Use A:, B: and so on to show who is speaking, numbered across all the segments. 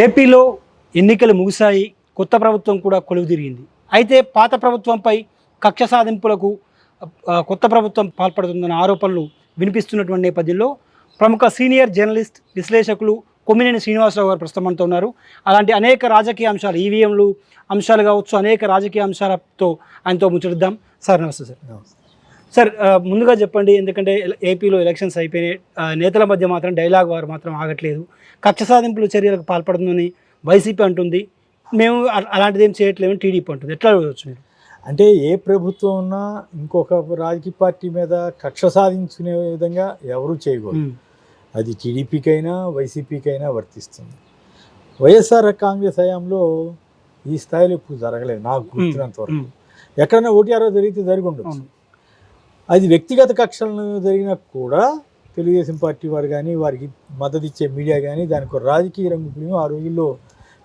A: ఏపీలో ఎన్నికలు ముగిశాయి కొత్త ప్రభుత్వం కూడా కొలువు తిరిగింది. అయితే పాత ప్రభుత్వంపై కక్ష సాధింపులకు కొత్త ప్రభుత్వం పాల్పడుతుందన్న ఆరోపణలు వినిపిస్తున్నటువంటి నేపథ్యంలో ప్రముఖ సీనియర్ జర్నలిస్ట్ విశ్లేషకులు కొమ్మినేని శ్రీనివాసరావు గారు ప్రస్తుతం ఉన్నారు. అలాంటి అనేక రాజకీయ అంశాలు ఈవీఎంలు అంశాలు కావచ్చు అనేక రాజకీయ అంశాలతో ఆయనతో ముచ్చటిద్దాం. సార్ నమస్తే సార్. నమస్తే. సార్ ముందుగా చెప్పండి ఎందుకంటే ఏపీలో ఎలక్షన్స్ అయిపోయినాయి నేతల మధ్య మాత్రం డైలాగ్ వారు మాత్రం ఆగట్లేదు. కక్ష సాధింపుల చర్యలకు పాల్పడుతుందని వైసీపీ అంటుంది. మేము అలాంటిది ఏం చేయట్లేమని టీడీపీ అంటుంది. ఎట్లా చూడవచ్చు మీరు?
B: అంటే ఏ ప్రభుత్వం ఉన్నా ఇంకొక రాజకీయ పార్టీ మీద కక్ష సాధించుకునే విధంగా ఎవరూ చేయకూడదు. అది టీడీపీకైనా వైసీపీకైనా వర్తిస్తుంది. వైఎస్ఆర్ కాంగ్రెస్ హయాంలో ఈ స్థాయిలో ఇప్పుడు జరగలేదు నాకు గుర్తున్నంత వరకు.
A: ఉమ్.
B: ఎక్కడైనా ఓటీఆర్ఓ జరిగితే జరిగి ఉండొచ్చు. అది వ్యక్తిగత కక్షలను జరిగినా కూడా తెలుగుదేశం పార్టీ వారు కానీ వారికి మద్దతు ఇచ్చే మీడియా కానీ దానికి ఒక రాజకీయ రంగు ఆ రోజుల్లో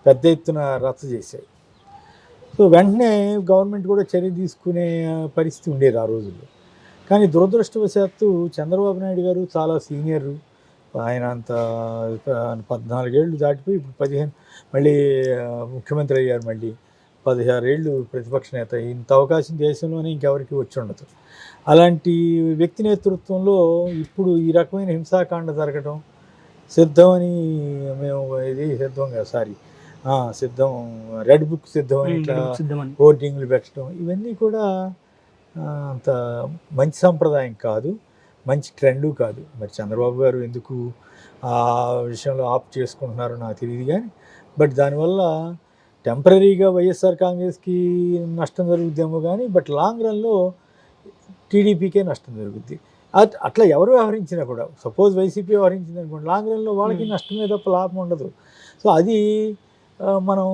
B: పెద్ద ఎత్తున రచ్చ చేశాయి. సో వెంటనే గవర్నమెంట్ కూడా చర్య తీసుకునే పరిస్థితి ఉండేది ఆ రోజుల్లో. కానీ దురదృష్టవశాత్తు చంద్రబాబు నాయుడు గారు చాలా సీనియర్. ఆయన అంత పద్నాలుగేళ్ళు దాటిపోయి ఇప్పుడు పదిహేను మళ్ళీ ముఖ్యమంత్రి అయ్యారు మళ్ళీ. పదిహారేళ్ళు ప్రతిపక్ష నేత. ఇంత అవకాశం దేశంలోనే ఇంకెవరికి వచ్చి ఉండదు. అలాంటి వ్యక్తి నేతృత్వంలో ఇప్పుడు ఈ రకమైన హింసాకాండ జరగడం సిద్ధమని మేము ఇది సిద్ధం కదా. సారీ. సిద్ధం. రెడ్ బుక్ సిద్ధం అని ఇట్లా హోర్డింగ్లు పెట్టడం. ఇవన్నీ కూడా అంత మంచి సంప్రదాయం కాదు. మంచి ట్రెండు కాదు. మరి చంద్రబాబు గారు ఎందుకు ఆ విషయంలో ఆప్ చేసుకుంటున్నారో నాకు తెలియదు కానీ బట్ దానివల్ల టెంపరీగా వైఎస్ఆర్ కాంగ్రెస్కి నష్టం జరుగుద్దేమో కానీ బట్ లాంగ్ రన్లో టీడీపీకే నష్టం జరుగుద్ది. అట్ అట్లా ఎవరు వ్యవహరించినా కూడా సపోజ్ వైసీపీ వ్యవహరించింది అనుకోండి లాంగ్ రన్లో వాళ్ళకి. నష్టమే తప్ప లాభం ఉండదు. సో అది మనం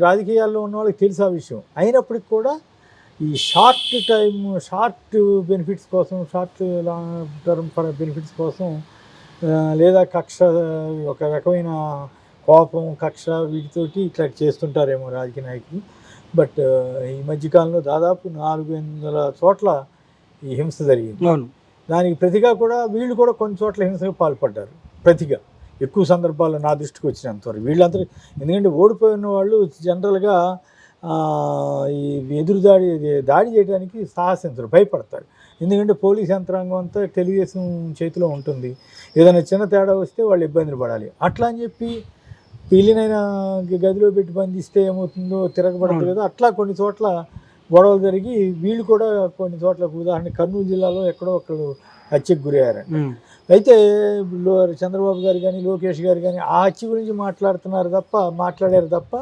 B: రాజకీయాల్లో ఉన్న వాళ్ళకి తెలుసు ఆ విషయం. అయినప్పటికి కూడా ఈ షార్ట్ టైం షార్ట్ బెనిఫిట్స్ కోసం షార్ట్ లాంగ్ టర్మ్ బెనిఫిట్స్ కోసం లేదా కక్ష ఒక రకమైన కోపం కక్ష వీటితోటి ఇట్లా చేస్తుంటారేమో రాజకీయ నాయకులు. బట్ ఈ మధ్యకాలంలో దాదాపు నాలుగు వందల చోట్ల ఈ హింస జరిగింది.
A: అవును.
B: దానికి ప్రతిగా కూడా వీళ్ళు కూడా కొన్ని చోట్ల హింసకు పాల్పడ్డారు. ప్రతిగా. ఎక్కువ సందర్భాల్లో నా దృష్టికి వచ్చినంతవరకు వీళ్ళందరూ ఎందుకంటే ఓడిపోయిన వాళ్ళు జనరల్గా ఈ ఎదురు దాడి దాడి చేయడానికి సాహసించరు భయపడతారు. ఎందుకంటే పోలీస్ యంత్రాంగం అంతా తెలుగుదేశం చేతిలో ఉంటుంది. ఏదైనా చిన్న తేడా వస్తే వాళ్ళు ఇబ్బందులు పడాలి. అట్లా అని చెప్పి పిల్లినైనా గదిలో పెట్టి బంధిస్తే ఏమవుతుందో తిరగబడదు కదా. అట్లా కొన్ని చోట్ల గొడవలు జరిగి వీళ్ళు కూడా కొన్ని చోట్ల ఉదాహరణ కర్నూలు జిల్లాలో ఎక్కడో ఒకళ్ళు హత్యకు గురయ్యారంట.
A: ఉమ్.
B: అయితే చంద్రబాబు గారు కానీ లోకేష్ గారు కానీ ఆ హత్య గురించి మాట్లాడుతున్నారు తప్ప మాట్లాడారు తప్ప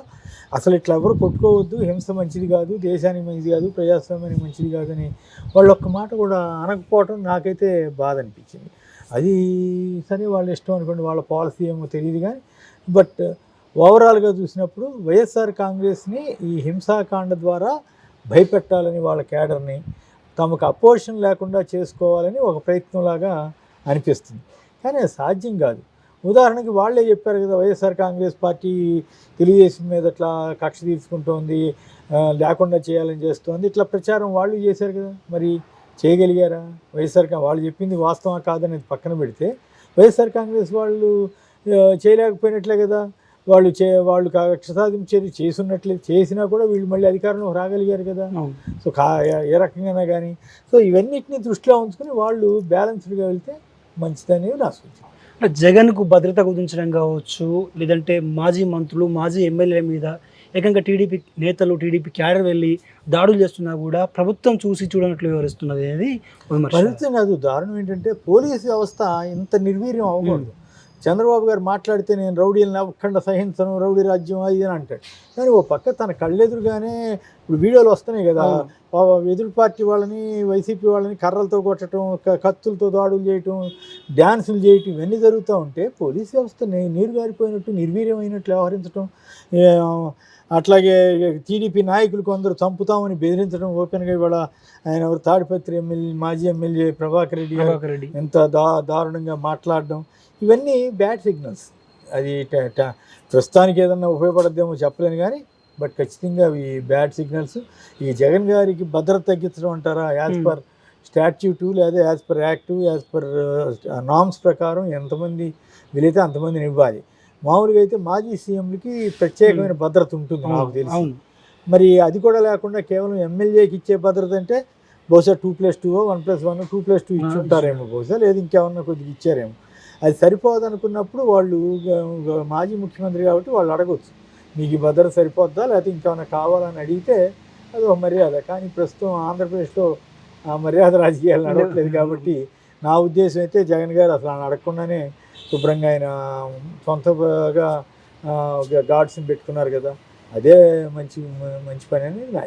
B: అసలు ఇట్లా ఎవరు కొట్టుకోవద్దు. హింస మంచిది కాదు దేశానికి మంచిది కాదు ప్రజాస్వామ్యానికి మంచిది కాదని వాళ్ళు ఒక్క మాట కూడా అనకపోవటం నాకైతే బాధ అనిపించింది. అది సరే వాళ్ళ ఇష్టం అనుకోండి వాళ్ళ పాలసీ ఏమో తెలియదు కానీ బట్ ఓవరాల్గా చూసినప్పుడు వైఎస్ఆర్ కాంగ్రెస్ని ఈ హింసాకాండ ద్వారా భయపెట్టాలని వాళ్ళ కేడర్ని తమకు అపోజిషన్ లేకుండా చేసుకోవాలని ఒక ప్రయత్నంలాగా అనిపిస్తుంది. కానీ అది సాధ్యం కాదు. ఉదాహరణకి వాళ్ళే చెప్పారు కదా వైఎస్ఆర్ కాంగ్రెస్ పార్టీ తెలుగుదేశం మీద ఇట్లా కక్ష తీసుకుంటోంది లేకుండా చేయాలని చేస్తోంది ఇట్లా ప్రచారం వాళ్ళు చేశారు కదా మరి చేయగలిగారా? వైఎస్ఆర్ వాళ్ళు చెప్పింది వాస్తవం కాదనేది పక్కన పెడితే వైఎస్ఆర్ కాంగ్రెస్ వాళ్ళు చేయలేకపోయినట్లే కదా. వాళ్ళు చే వాళ్ళు కక్ష సాధింపు చర్య చేసున్నట్లే చేసినా కూడా వీళ్ళు మళ్ళీ అధికారంలో రాగలిగారు కదా. సో కా ఏ రకంగా కానీ సో ఇవన్నిటిని దృష్టిలో ఉంచుకొని వాళ్ళు బ్యాలెన్స్డ్గా వెళ్తే మంచిదనేది నా సూచన.
A: అంటే జగన్కు భద్రత కుదించడం కావచ్చు లేదంటే మాజీ మంత్రులు మాజీ ఎమ్మెల్యేల మీద ఏకంగా టీడీపీ నేతలు టీడీపీ క్యాడర్ వెళ్ళి దాడులు చేస్తున్నా కూడా ప్రభుత్వం చూసి చూడనట్లు వివరిస్తున్నది అనేది.
B: ఫలితం కాదు దారుణం ఏంటంటే పోలీసు వ్యవస్థ ఇంత నిర్వీర్యం అవ్వకూడదు. చంద్రబాబు గారు మాట్లాడితే నేను రౌడీలను అవ్వకుండా సహించను రౌడీ రాజ్యం అది అని అంటాడు. కానీ ఓ పక్క తన కళ్ళెదురుగానే ఇప్పుడు వీడియోలు వస్తున్నాయి కదా ఎదురు పార్టీ వాళ్ళని వైసీపీ వాళ్ళని కర్రలతో కొట్టడం కత్తులతో దాడులు చేయటం డ్యాన్సులు చేయటం ఇవన్నీ జరుగుతూ ఉంటే పోలీస్ వ్యవస్థ నీరు గారిపోయినట్టు నిర్వీర్యమైనట్లు వ్యవహరించడం అట్లాగే టీడీపీ నాయకులు కొందరు చంపుతామని బెదిరించడం ఓపెన్గా ఇవాళ ఆయన ఎవరు? తాడిపత్రి ఎమ్మెల్యే మాజీ ఎమ్మెల్యే ప్రభాకర్ రెడ్డి
A: ప్రభాకర్ రెడ్డి.
B: ఎంత దా దారుణంగా మాట్లాడడం ఇవన్నీ బ్యాడ్ సిగ్నల్స్. అది ప్రస్తుతానికి ఏదన్నా ఉపయోగపడద్దేమో చెప్పలేను కానీ బట్ ఖచ్చితంగా అవి బ్యాడ్ సిగ్నల్స్. ఈ జగన్ గారికి భద్రత తగ్గించడం అంటారా? యాజ్. పర్ స్టాట్యూట్ లేదా as per act as per norms ప్రకారం ఎంతమంది వీలైతే అంతమందిని ఇవ్వాలి. మామూలుగా అయితే మాజీ సీఎంలకి ప్రత్యేకమైన భద్రత ఉంటుంది నాకు తెలిసి. మరి అది కూడా లేకుండా కేవలం ఎమ్మెల్యేకి ఇచ్చే భద్రత అంటే బహుశా two plus two one plus one two plus two ఇచ్చి ఉంటారేమో బహుశా లేదు ఇంకేమన్నా కొద్దిగా ఇచ్చారేమో. అది సరిపోదు అనుకున్నప్పుడు వాళ్ళు మాజీ ముఖ్యమంత్రి కాబట్టి వాళ్ళు అడగొచ్చు. మీకు ఈ భద్రత సరిపోద్దా లేకపోతే ఇంకేమైనా కావాలని అడిగితే అది ఒక మర్యాద. కానీ ప్రస్తుతం ఆంధ్రప్రదేశ్లో ఆ మర్యాద రాజకీయాలు నడవట్లేదు కాబట్టి నా ఉద్దేశం అయితే జగన్ గారు అసలు అడగకుండానే శుభ్రంగా ఆయన సొంతగా గాడ్స్ని పెట్టుకున్నారు కదా అదే మంచి మంచి పని అని నా